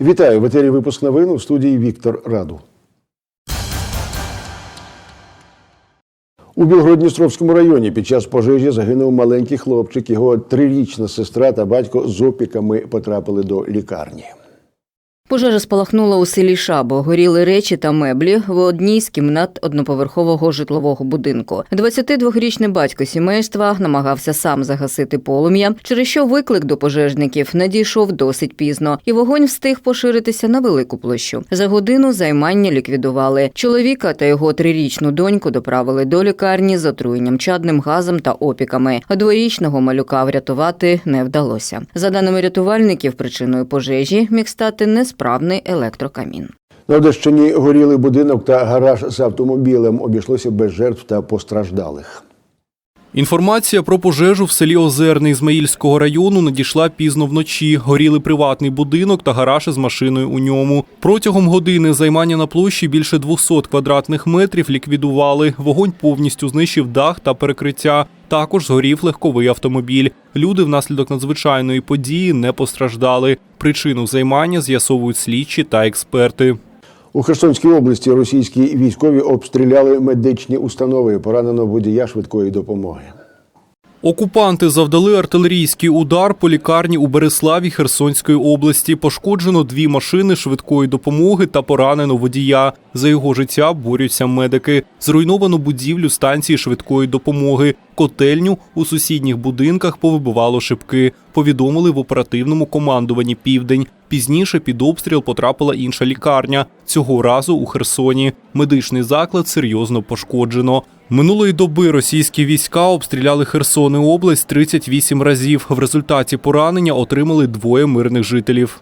Вітаю в етері випуск новин у студії Віктор Раду. У Білгородністровському районі під час пожежі загинув маленький хлопчик. Його трирічна сестра та батько з опіками потрапили до лікарні. Пожежа спалахнула у селі Шабо. Горіли речі та меблі в одній з кімнат одноповерхового житлового будинку. 22-річний батько сімейства намагався сам загасити полум'я, через що виклик до пожежників надійшов досить пізно, і вогонь встиг поширитися на велику площу. За годину займання ліквідували. Чоловіка та його трирічну доньку доправили до лікарні з отруєнням чадним газом та опіками. А Дворічного малюка врятувати не вдалося. За даними рятувальників, причиною пожежі міг стати несправний електрокамін. На Одещині горіли будинок та гараж з автомобілем. Обійшлося без жертв та постраждалих. Інформація про пожежу в селі Озерне Ізмаїльського району надійшла пізно вночі. Горіли приватний будинок та гараж із машиною у ньому. Протягом години займання на площі більше 200 квадратних метрів ліквідували. Вогонь повністю знищив дах та перекриття. Також згорів легковий автомобіль. Люди внаслідок надзвичайної події не постраждали. Причину займання з'ясовують слідчі та експерти. У Херсонській області російські військові обстріляли медичні установи. Поранено водія швидкої допомоги. Окупанти завдали артилерійський удар по лікарні у Береславі Херсонської області. Пошкоджено дві машини швидкої допомоги та поранено водія. За його життя борються медики. Зруйновано будівлю станції швидкої допомоги. Котельню у сусідніх будинках повибивало шибки. Повідомили в оперативному командуванні Південь. Пізніше під обстріл потрапила інша лікарня. Цього разу у Херсоні. Медичний заклад серйозно пошкоджено. Минулої доби російські війська обстріляли Херсон і область 38 разів. В результаті поранення отримали двоє мирних жителів.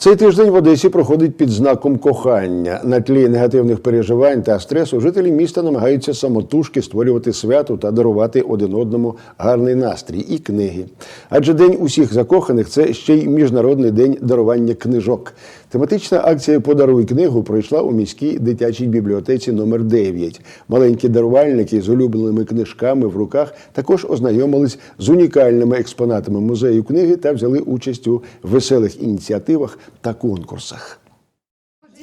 Цей тиждень в Одесі проходить під знаком кохання. На тлі негативних переживань та стресу жителі міста намагаються самотужки створювати свято та дарувати один одному гарний настрій і книги. Адже День усіх закоханих це ще й міжнародний день дарування книжок. Тематична акція Подаруй книгу пройшла у міській дитячій бібліотеці номер 9 Маленькі дарувальники з улюбленими книжками в руках також ознайомились з унікальними експонатами музею книги та взяли участь у веселих ініціативах та конкурсах.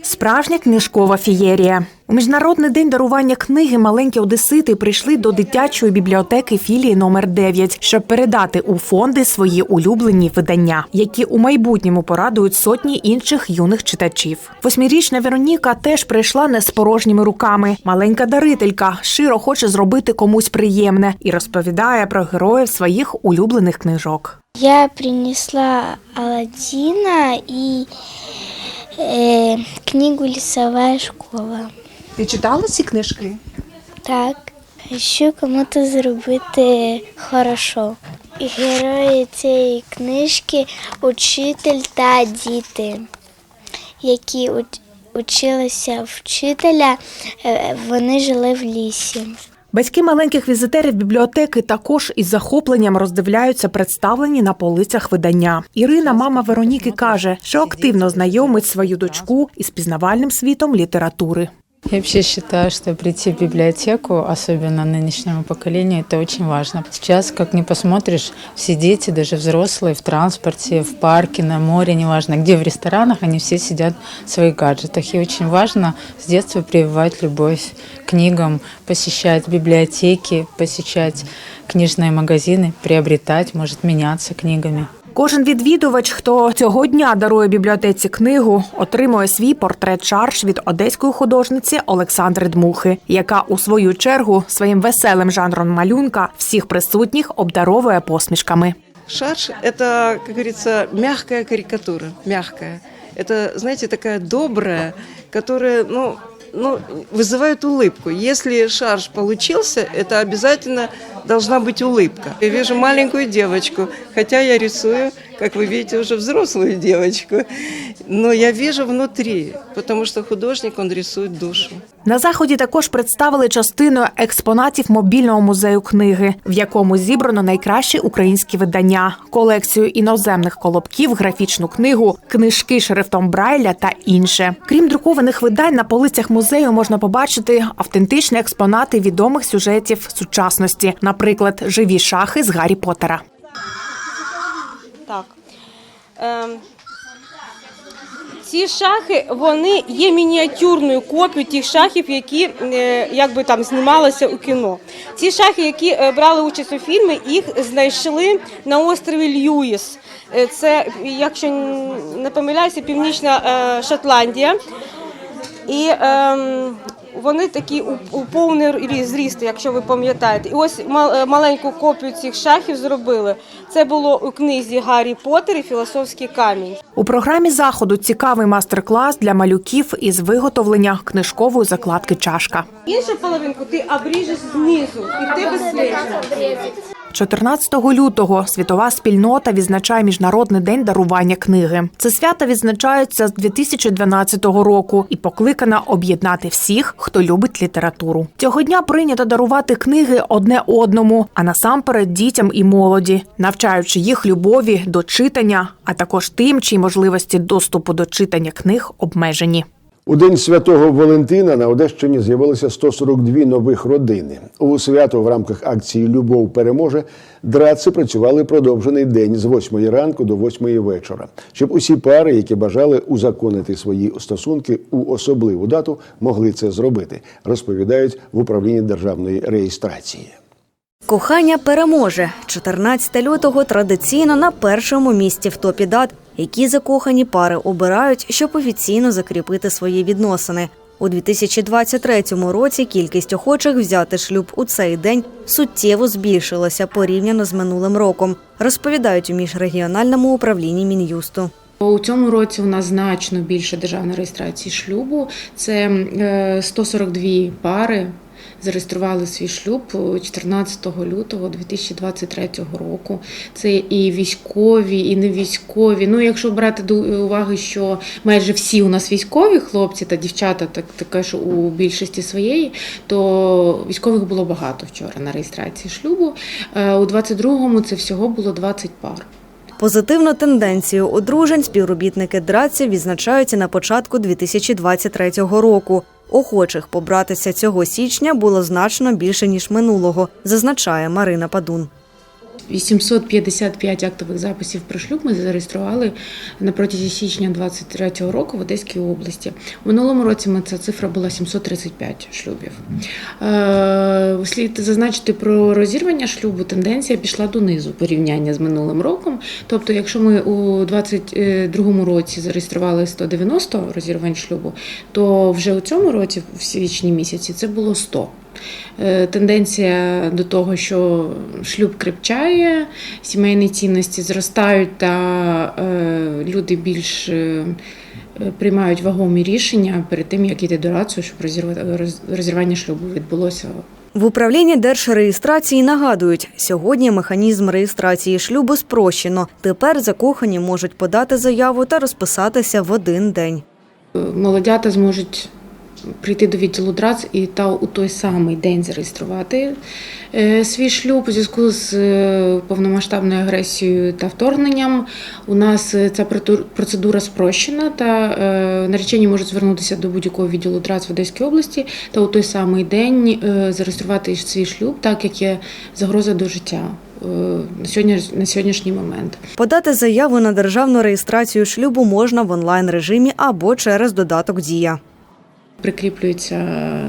Справжня книжкова фієрія. У міжнародний день дарування книги маленькі одесити прийшли до дитячої бібліотеки філії номер 9 щоб передати у фонди свої улюблені видання, які у майбутньому порадують сотні інших юних читачів. Восьмирічна Вероніка теж прийшла не з порожніми руками. Маленька дарителька щиро хоче зробити комусь приємне і розповідає про героїв своїх улюблених книжок. Я принесла Аладдина и э, книгу «Лесовая школа». Ти читала ці книжки? Так, що кому-то зробити хорошо. Герої цієї книжки учитель та діти, які училися вчителя, е, вони жили в лісі. Батьки маленьких візитерів бібліотеки також із захопленням роздивляються представлені на полицях видання. Ірина, мама Вероніки, каже, що активно знайомить свою дочку із пізнавальним світом літератури. Я вообще считаю, что прийти в библиотеку, особенно нынешнему поколению, это очень важно. Сейчас, как ни посмотришь, все дети, даже взрослые, в транспорте, в парке, на море, неважно, где в ресторанах, они все сидят в своих гаджетах. И очень важно с детства прививать любовь к книгам, посещать библиотеки, посещать книжные магазины, приобретать, может, меняться книгами. Кожен відвідувач, хто цього дня дарує бібліотеці книгу, отримує свій портрет-шарж від одеської художниці Олександри Дмухи, яка у свою чергу своїм веселим жанром малюнка всіх присутніх обдаровує посмішками. Шарж – это, как говорится, мягкая карикатура, мягкая. Это, знаете, такая добрая, которая, ну, ну, вызывает улыбку. Если шарж получился, это обязательно должна быть улыбка. Я вижу маленькую девочку, хотя я рисую, как вы видите, уже взрослую девочку, но я вижу внутри, потому что художник, он рисует душу. На заході також представили частину експонатів мобільного музею книги, в якому зібрано найкращі українські видання, колекцію іноземних колобків, графічну книгу, книжки шрифтом Брайля та інше. Крім друкованих видань, на полицях музею можна побачити автентичні експонати відомих сюжетів сучасності, наприклад, живі шахи з Гаррі Поттера. Так. Ем, ці шахи вони є мініатюрною копією тих шахів, які е, якби там знімалися у кіно. Ці шахи, які е, брали участь у фільмі, їх знайшли на острові Льюіс. Е, Це, якщо не помиляюся, північна Шотландія. І ем, вони такі у, у повний зріст, якщо ви пам'ятаєте. І ось мал- е, маленьку копію цих шахів зробили. Це було у книзі Гаррі Поттер і філософський камінь. У програмі заходу цікавий майстер-клас для малюків із виготовлення книжкової закладки чашка. Іншу половинку ти обріжеш знизу, і в тебе слежно. 14 лютого світова спільнота відзначає міжнародний день дарування книги. Це свято відзначається з 2012 року і покликана об'єднати всіх, хто любить літературу. Цього дня прийнято дарувати книги одне одному, а насамперед дітям і молоді, навчаючи їх любові до читання, а також тим, чиї можливості доступу до читання книг обмежені. У день святого Валентина на Одещині з'явилося 142 нових родини. У свято в рамках акції Любов переможе драци працювали продовжений день з 8 ранку до 8 вечора, щоб усі пари, які бажали узаконити свої стосунки у особливу дату, могли це зробити, розповідають в управлінні державної реєстрації. Кохання переможе 14 лютого традиційно на першому місці в топі дат, які закохані пари обирають, щоб офіційно закріпити свої відносини. У 2023 році кількість охочих взяти шлюб у цей день суттєво збільшилася порівняно з минулим роком, розповідають у міжрегіональному управлінні мін'юсту. У цьому році у нас значно більше державної реєстрації шлюбу. Це е, 142 пари. Зареєстрували свій шлюб 14 лютого 2023 року. Це і військові, і не військові. Ну, якщо брати до уваги, що майже всі у нас військові хлопці та дівчата, так таке ж у більшості своєї, то військових було багато вчора на реєстрації шлюбу. Е, У 22-му це всього було 20 пар. Позитивну тенденцію одружень співробітники ДРАЦів відзначають на початку 2023 року. Охочих побратися цього січня було значно більше ніж минулого, зазначає Марина Падун. 855 актових записів про шлюб ми зареєстрували на протязі січня 23 року в Одеській області. У минулому році ця цифра була 735 шлюбів. Е, Слід зазначити про розірвання шлюбу. Тенденція пішла донизу порівняння з минулим роком. Тобто, якщо ми у 22 році зареєстрували 190 розірвань шлюбу, то вже у цьому році, в січні місяці, це було 100. Е, Тенденція до того, що шлюб крепчає, сімейні цінності зростають, та е, люди більш е, приймають вагомі рішення перед тим, як йти до рацію, щоб розірва- роз- розірвання шлюбу відбулося В управлінні держреєстрації нагадують, сьогодні механізм реєстрації шлюбу спрощено. Тепер закохані можуть подати заяву та розписатися в один день. молодята зможуть прийти до відділу ДРАЦ і та у той самий день зареєструвати е, свій шлюб у зв'язку з е, повномасштабною агресією та вторгненням. У нас е, ця процедура спрощена, та наречені можуть звернутися до будь-якого відділу ДРАЦ в Одеській області та у той самий день зареєструвати свій шлюб, так як є загроза до життя на сьогодні на сьогоднішній момент. Подати заяву на державну реєстрацію шлюбу можна в онлайн режимі або через додаток Дія. Прикріплюються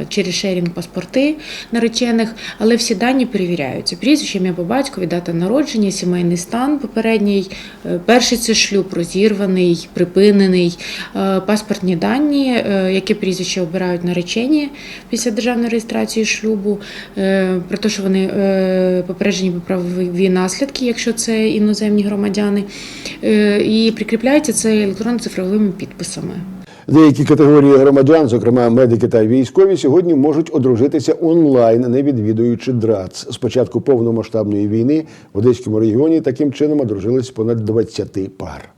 через шерінг паспорти наречених, але всі дані перевіряються. Прізвище, ім'я по батькові, дата народження, сімейний стан попередній, е, перший це шлюб, розірваний, припинений, е, паспортні дані, е, яке прізвище обирають наречені після державної реєстрації шлюбу, про те, що вони попереджені про правові наслідки, якщо це іноземні громадяни, і прикріпляється це електронно-цифровими підписами. Деякі категорії громадян, зокрема медики та військові, сьогодні можуть одружитися онлайн, не відвідуючи ДРАЦ. З початку повномасштабної війни в Одеському регіоні таким чином одружились понад 20 пар.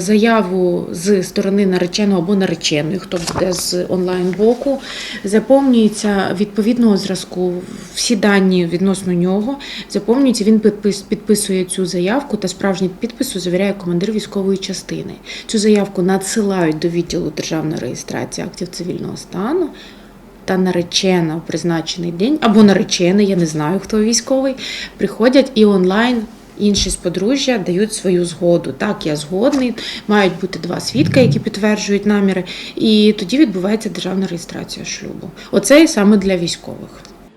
Заяву з сторони нареченого або нареченої, хто буде з онлайн боку, заповнюється відповідного зразку. Всі дані відносно нього заповнюються. Він підпис- підписує цю заявку та справжній підпису завіряє командир військової частини. Цю заявку надсилають до відділу державної реєстрації актів цивільного стану. Та наречена в призначений день або наречений, я не знаю, хто військовий, приходять і онлайн інші з подружжя дають свою згоду. Так, я згодний, мають бути два свідка, які підтверджують наміри, і тоді відбувається державна реєстрація шлюбу. Оце і саме для військових.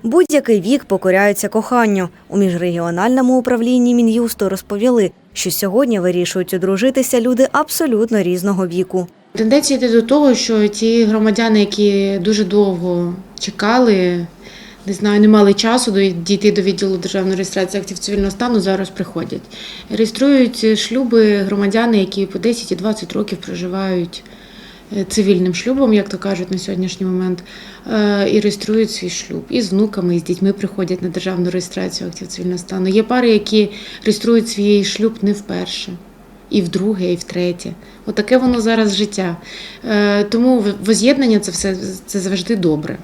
Будь-який вік покоряється коханню. У міжрегіональному управлінні Мін'юсту розповіли, що сьогодні вирішують одружитися люди абсолютно різного віку. Тенденція йде до того, що ті громадяни, які дуже довго чекали, не знаю, не мали часу дійти до відділу державної реєстрації актів цивільного стану, зараз приходять. Реєструють шлюби громадяни, які по 10 і 20 років проживають е, цивільним шлюбом, як то кажуть на сьогоднішній момент, е, і реєструють свій шлюб. І з внуками, і з дітьми приходять на державну реєстрацію актів цивільного стану. Є пари, які реєструють свій шлюб не вперше. І вдруге, і втретє. Отаке воно зараз життя. Е, тому воз'єднання це все це завжди добре.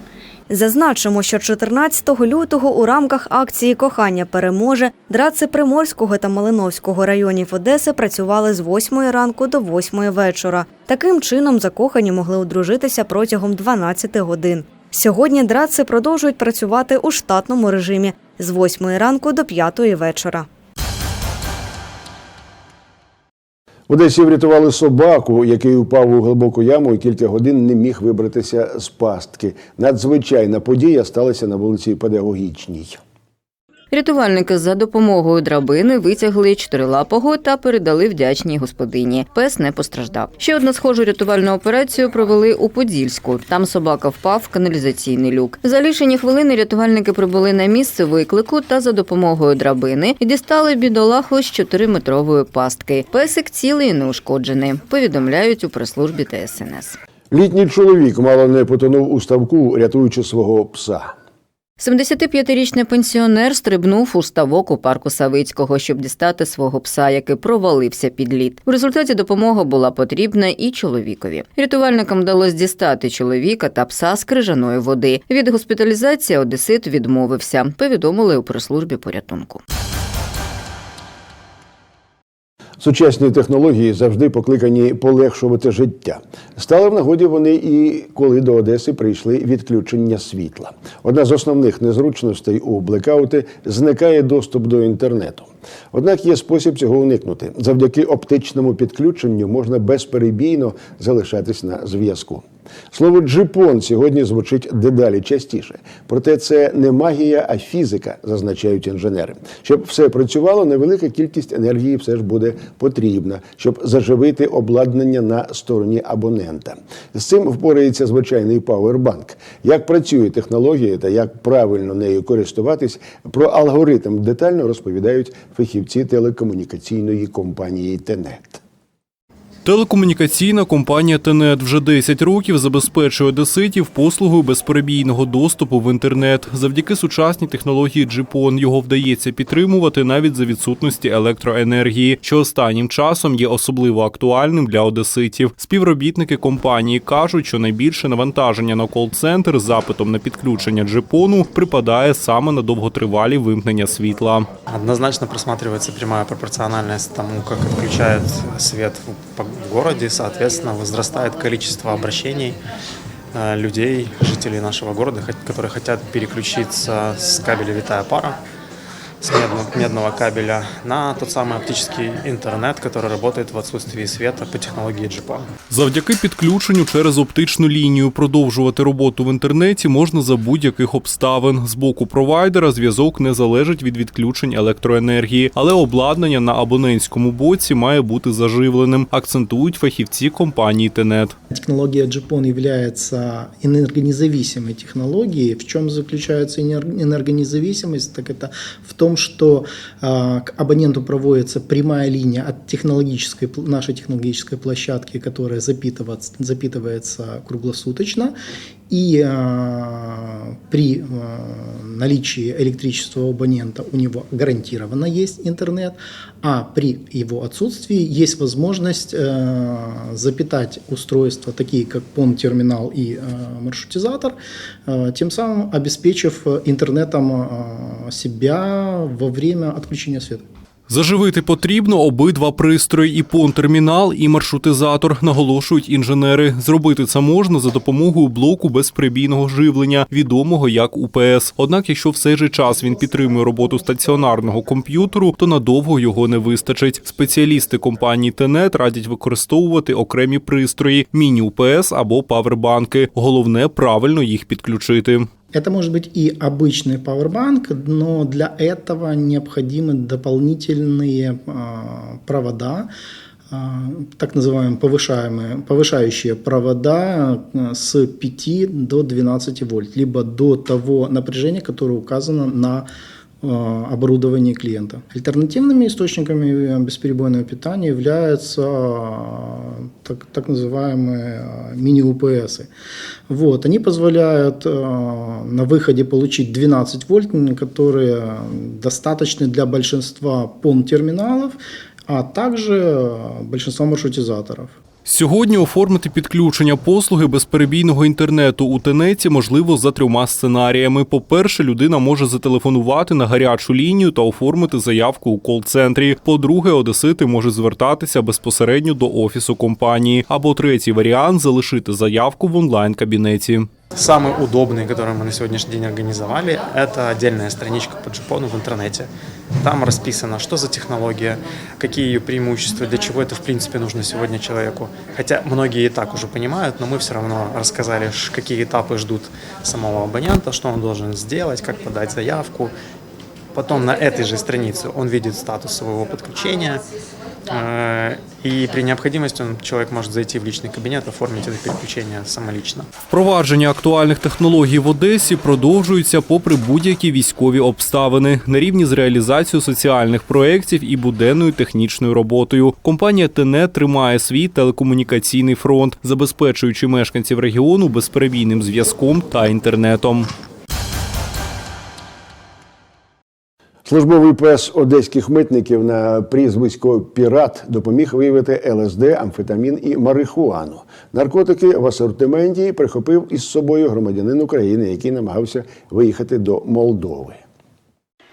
Зазначимо, що 14 лютого у рамках акції Кохання переможе драци Приморського та Малиновського районів Одеси працювали з 8 ранку до 8 вечора. Таким чином закохані могли одружитися протягом 12 годин. Сьогодні драци продовжують працювати у штатному режимі з 8 ранку до 5 вечора. В Одесі врятували собаку, який упав у глибоку яму і кілька годин не міг вибратися з пастки. Надзвичайна подія сталася на вулиці Педагогічній. Рятувальники за допомогою драбини витягли чотирилапого та передали вдячній господині. Пес не постраждав. Ще одну схожу рятувальну операцію провели у Подільську. Там собака впав в каналізаційний люк. За лічені хвилини рятувальники прибули на місце виклику та за допомогою драбини і дістали бідолаху з чотириметрової пастки. Песик цілий і неушкоджений. Повідомляють у прес-службі ТСНС. Літній чоловік мало не потонув у ставку, рятуючи свого пса. 75-річний пенсіонер стрибнув у ставок у парку Савицького, щоб дістати свого пса, який провалився під лід. В результаті допомога була потрібна і чоловікові. Рятувальникам вдалося дістати чоловіка та пса з крижаної води. Від госпіталізації одесит відмовився. Повідомили у прес-службі порятунку. Сучасні технології завжди покликані полегшувати життя. Стали в нагоді вони і коли до Одеси прийшли відключення світла. Одна з основних незручностей у блекаути зникає доступ до інтернету. Однак є спосіб цього уникнути. Завдяки оптичному підключенню можна безперебійно залишатись на зв'язку. Слово джипон сьогодні звучить дедалі частіше. Проте це не магія, а фізика, зазначають інженери. Щоб все працювало, невелика кількість енергії все ж буде потрібна, щоб заживити обладнання на стороні абонента. З цим впорається звичайний пауербанк. Як працює технологія та як правильно нею користуватись, про алгоритм детально розповідають фахівці телекомунікаційної компанії Тенет. Телекомунікаційна компанія Тенет вже 10 років забезпечує одеситів послугою безперебійного доступу в інтернет. Завдяки сучасній технології GPON його вдається підтримувати навіть за відсутності електроенергії, що останнім часом є особливо актуальним для одеситів. Співробітники компанії кажуть, що найбільше навантаження на кол-центр з запитом на підключення GPON припадає саме на довготривалі вимкнення світла. Однозначно просматривается прямая пропорциональность тому, как отключают свет в в городе, соответственно, возрастает количество обращений э, людей, жителей нашего города, которые хотят переключиться с кабеля «Витая пара», с медно- медного кабеля на тот самый оптический интернет, который работает в отсутствии света по технологии GPON. Завдяки підключенню через оптичну лінію продовжувати роботу в інтернеті можна за будь-яких обставин. З боку провайдера зв'язок не залежить від відключень електроенергії, але обладнання на абонентському боці має бути заживленим, акцентують фахівці компанії Тенет. Технология GPON является энергонезависимой технологией. В чем заключается энер- энергонезависимость? Так это в том, что э, к абоненту проводится прямая линия от технологической, нашей технологической площадки, которая запитывается, запитывается круглосуточно И а, при а, наличии электричества у абонента у него гарантированно есть интернет, а при его отсутствии есть возможность э, запитать устройства, такие как PON-терминал и э, маршрутизатор, э, тем самым обеспечив интернетом э, себя во время отключения света. Заживити потрібно обидва пристрої і понтермінал, і маршрутизатор, наголошують інженери. Зробити це можна за допомогою блоку безперебійного живлення, відомого як УПС. Однак, якщо все же час він підтримує роботу стаціонарного комп'ютеру, то надовго його не вистачить. Спеціалісти компанії Тенет радять використовувати окремі пристрої міні-УПС або павербанки. Головне правильно їх підключити. Это может быть и обычный пауэрбанк, но для этого необходимы дополнительные а, провода, а, так называемые повышаемые, повышающие провода а, с 5 до 12 вольт, либо до того напряжения, которое указано на оборудовании клиента. Альтернативными источниками бесперебойного питания являются а, так, так называемые а, мини-УПСы. Вот, они позволяют а, на выходе получить 12 вольт, которые достаточны для большинства PON-терминалов, а также а, большинства маршрутизаторов. Сьогодні оформити підключення послуги безперебійного інтернету у тенеті можливо за трьома сценаріями. По-перше, людина може зателефонувати на гарячу лінію та оформити заявку у кол-центрі. По-друге, одесити можуть звертатися безпосередньо до офісу компанії. Або третій варіант залишити заявку в онлайн-кабінеті. Самый удобный, который мы на сегодняшний день организовали, это отдельная страничка по джипону в интернете. Там расписано, что за технология, какие ее преимущества, для чего это в принципе нужно сегодня человеку. Хотя многие и так уже понимают, но мы все равно рассказали, какие этапы ждут самого абонента, что он должен сделать, как подать заявку. Потом на этой же странице он видит статус своего подключения, и при необходимости он, человек может зайти в личный кабинет, оформить это переключение самолично. Впровадження актуальних технологій в Одесі продовжується попри будь-які військові обставини на рівні з реалізацією соціальних проєктів і буденною технічною роботою. Компанія ТЕНЕ тримає свій телекомунікаційний фронт, забезпечуючи мешканців регіону безперебійним зв'язком та інтернетом. Службовий пес одеських митників на прізвисько Пірат допоміг виявити ЛСД, амфетамін і марихуану. Наркотики в асортименті прихопив із собою громадянин України, який намагався виїхати до Молдови.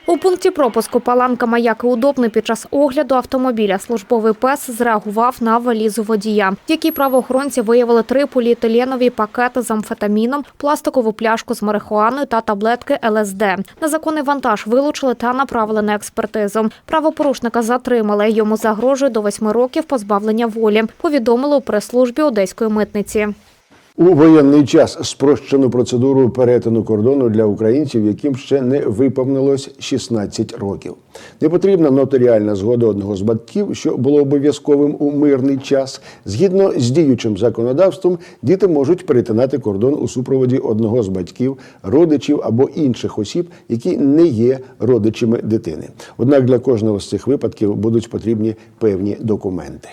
У пункті пропуску Паланка Маяки Удобний під час огляду автомобіля службовий пес зреагував на валізу водія, в правоохоронці виявили три поліетиленові пакети з амфетаміном, пластикову пляшку з марихуаною та таблетки ЛСД. Незаконний вантаж вилучили та направили на експертизу. Правопорушника затримали. Йому загрожує до восьми років позбавлення волі. Повідомили у прес-службі одеської митниці. У воєнний час спрощену процедуру перетину кордону для українців, яким ще не виповнилось 16 років. Не потрібна нотаріальна згода одного з батьків, що було обов'язковим у мирний час. Згідно з діючим законодавством, діти можуть перетинати кордон у супроводі одного з батьків, родичів або інших осіб, які не є родичами дитини. Однак для кожного з цих випадків будуть потрібні певні документи.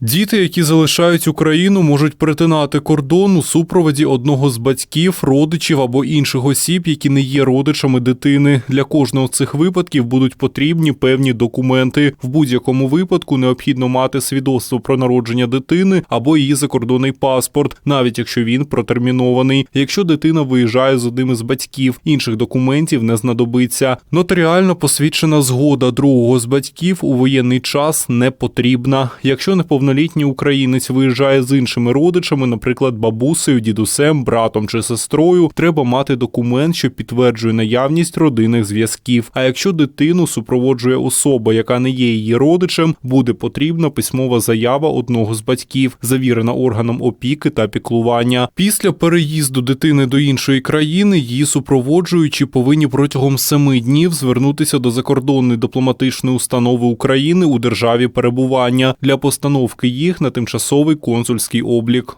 Діти, які залишають Україну, можуть перетинати кордон у супроводі одного з батьків, родичів або інших осіб, які не є родичами дитини. Для кожного з цих випадків будуть потрібні певні документи. В будь-якому випадку необхідно мати свідоцтво про народження дитини або її закордонний паспорт, навіть якщо він протермінований. Якщо дитина виїжджає з одним із батьків, інших документів не знадобиться. Нотаріально посвідчена згода другого з батьків у воєнний час не потрібна. Якщо неповнолітній українець виїжджає з іншими родичами, наприклад, бабусею, дідусем, братом чи сестрою, треба мати документ, що підтверджує наявність родинних зв'язків. А якщо дитину супроводжує особа, яка не є її родичем, буде потрібна письмова заява одного з батьків, завірена органом опіки та піклування. Після переїзду дитини до іншої країни її супроводжуючі повинні протягом семи днів звернутися до закордонної дипломатичної установи України у державі перебування для постановки їх на тимчасовий консульський облік.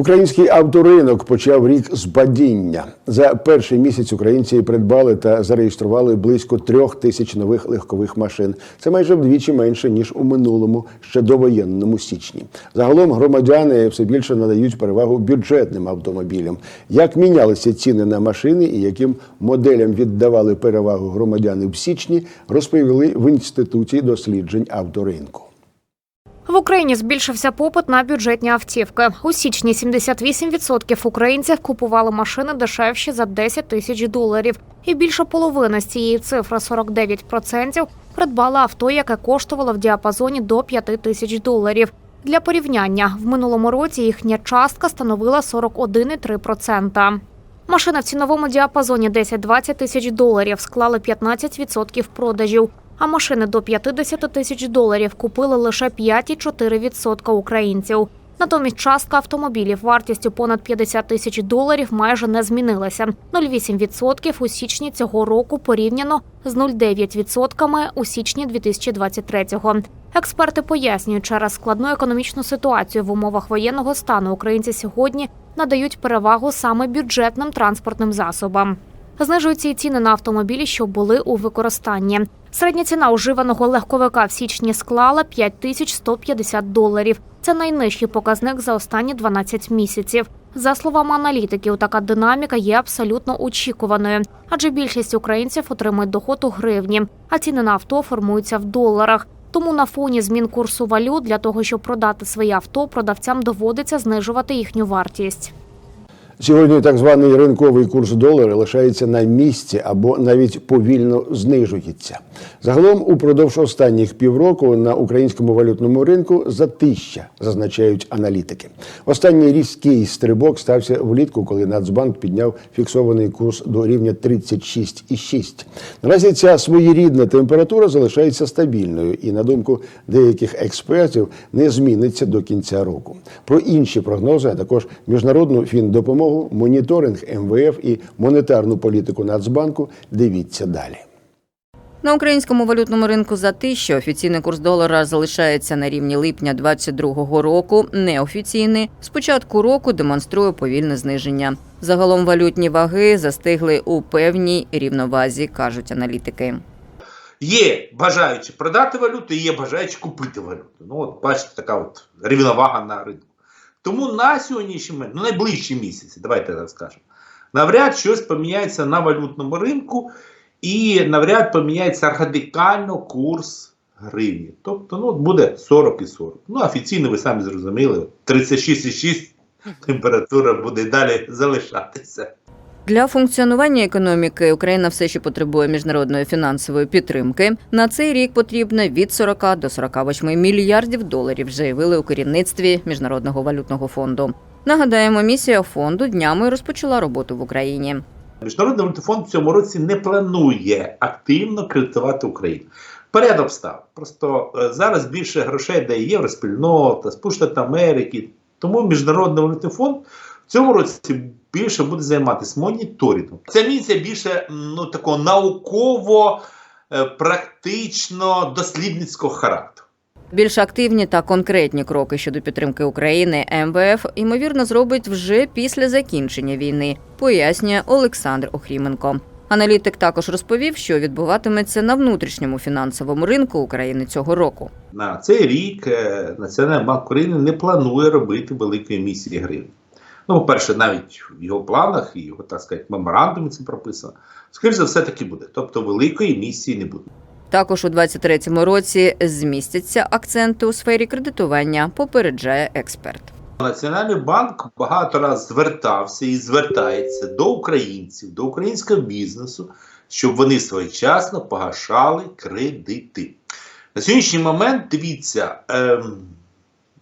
Український авторинок почав рік з падіння. За перший місяць українці придбали та зареєстрували близько трьох тисяч нових легкових машин. Це майже вдвічі менше ніж у минулому ще довоєнному січні. Загалом громадяни все більше надають перевагу бюджетним автомобілям. Як мінялися ціни на машини і яким моделям віддавали перевагу громадяни в січні, розповіли в інституті досліджень авторинку. В Україні збільшився попит на бюджетні автівки. У січні 78% українців купували машини дешевші за 10 тисяч доларів, і більше половини з цієї цифри 49% придбали авто, яке коштувало в діапазоні до 5 тисяч доларів. Для порівняння в минулому році їхня частка становила 41,3%. Машини в ціновому діапазоні 10-20 тисяч доларів склали 15% продажів, а машини до 50 тисяч доларів купили лише 5,4% українців. Натомість частка автомобілів вартістю понад 50 тисяч доларів майже не змінилася – 0,8% у січні цього року порівняно з 0,9% у січні 2023-го. Експерти пояснюють, через складну економічну ситуацію в умовах воєнного стану українці сьогодні надають перевагу саме бюджетним транспортним засобам. Знижуються і ціни на автомобілі, що були у використанні. Середня ціна уживаного легковика в січні склала 5150 доларів. Це найнижчий показник за останні 12 місяців. За словами аналітиків, така динаміка є абсолютно очікуваною, адже більшість українців отримують доход у гривні, а ціни на авто формуються в доларах. Тому на фоні змін курсу валют для того, щоб продати своє авто, продавцям доводиться знижувати їхню вартість. Сьогодні так званий ринковий курс долара лишається на місці або навіть повільно знижується. Загалом, упродовж останніх півроку на українському валютному ринку затища, зазначають аналітики. Останній різкий стрибок стався влітку, коли Нацбанк підняв фіксований курс до рівня 36,6. Наразі ця своєрідна температура залишається стабільною і, на думку деяких експертів, не зміниться до кінця року. Про інші прогнози, а також міжнародну фіндопомогу, моніторинг МВФ і монетарну політику Нацбанку. Дивіться далі. На українському валютному ринку затища офіційний курс долара залишається на рівні липня 2022 року. Неофіційний з початку року демонструє повільне зниження. Загалом валютні ваги застигли у певній рівновазі, кажуть аналітики. Є бажаючі продати валюту, і є бажаючі купити валюту. Ну от бачите, така от рівновага на ринку. Тому на сьогоднішній момент, ну найближчі місяці, давайте так скажемо, навряд щось поміняється на валютному ринку, і навряд поміняється радикально курс гривні. Тобто, ну буде 40 і 40. Ну, офіційно, ви самі зрозуміли, 36,6 температура буде далі залишатися. Для функціонування економіки Україна все ще потребує міжнародної фінансової підтримки. На цей рік потрібно від 40 до 48 мільярдів доларів, заявили у керівництві міжнародного валютного фонду. Нагадаємо, місія фонду днями розпочала роботу в Україні. Міжнародний валютний фонд в цьому році не планує активно кредитувати Україну. Поряд обстав. Просто е, зараз більше грошей дає Євроспільнота, Сполучені Америки. Тому Міжнародний валютний фонд в цьому році більше буде займатися моніторингом. Ця місія більше ну, такого науково, е, дослідницького характеру. Більш активні та конкретні кроки щодо підтримки України МВФ ймовірно зробить вже після закінчення війни, пояснює Олександр Охріменко. Аналітик також розповів, що відбуватиметься на внутрішньому фінансовому ринку України цього року. На цей рік е, Національний банк України не планує робити великої емісії гривень. Ну, по-перше, навіть в його планах і його, так сказати, меморандумі це прописано. Скоріше за все таки буде. Тобто великої емісії не буде. Також у 2023 році змістяться акценти у сфері кредитування, попереджає експерт. Національний банк багато разів звертався і звертається до українців, до українського бізнесу, щоб вони своєчасно погашали кредити. На сьогоднішній момент дивіться, ем,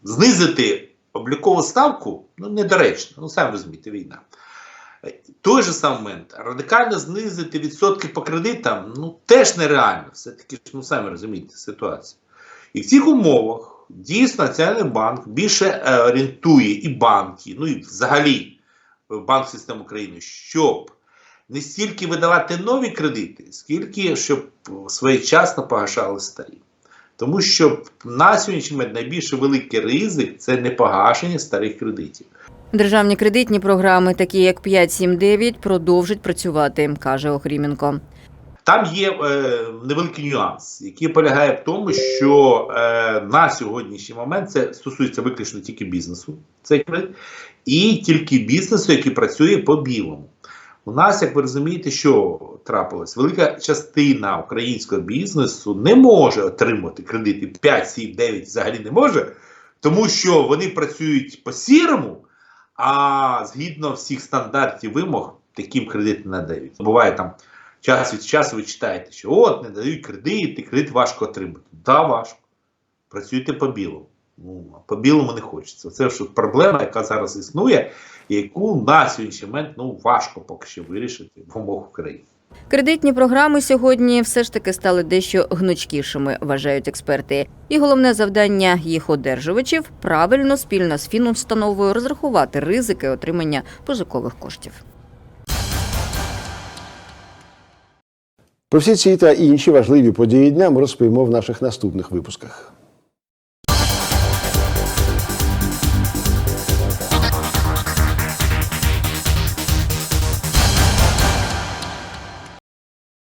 знизити облікову ставку ну, недоречно, ну самі розумієте, війна. Той же самий момент радикально знизити відсотки по кредитам ну теж нереально. Все-таки ну самі розумієте ситуацію. І в цих умовах дійсно Національний банк більше е, орієнтує і банки, ну і взагалі банк системи України, щоб не стільки видавати нові кредити, скільки щоб своєчасно погашали старі. Тому що на сьогоднішній момент найбільш великий ризик це не погашення старих кредитів. Державні кредитні програми, такі як 579, продовжать працювати, каже Охріменко. Там є е, невеликий нюанс, який полягає в тому, що е, на сьогоднішній момент це стосується виключно тільки бізнесу, цей кредит, і тільки бізнесу, який працює по білому. У нас, як ви розумієте, що трапилось? Велика частина українського бізнесу не може отримати кредити 5, 7, 9 взагалі не може, тому що вони працюють по сірому, а згідно всіх стандартів вимог, таким кредит не надають. Буває там час від часу ви читаєте, що от не дають кредити, кредит важко отримати. Да, важко. Працюйте по білому. Ну, по білому не хочеться. Це ж проблема, яка зараз існує, яку на сьогоднішній момент ну, важко поки що вирішити в умовах України. Кредитні програми сьогодні все ж таки стали дещо гнучкішими, вважають експерти. І головне завдання їх одержувачів правильно спільно з фінустановою розрахувати ризики отримання позикових коштів. Про всі ці та інші важливі події дня ми розповімо в наших наступних випусках.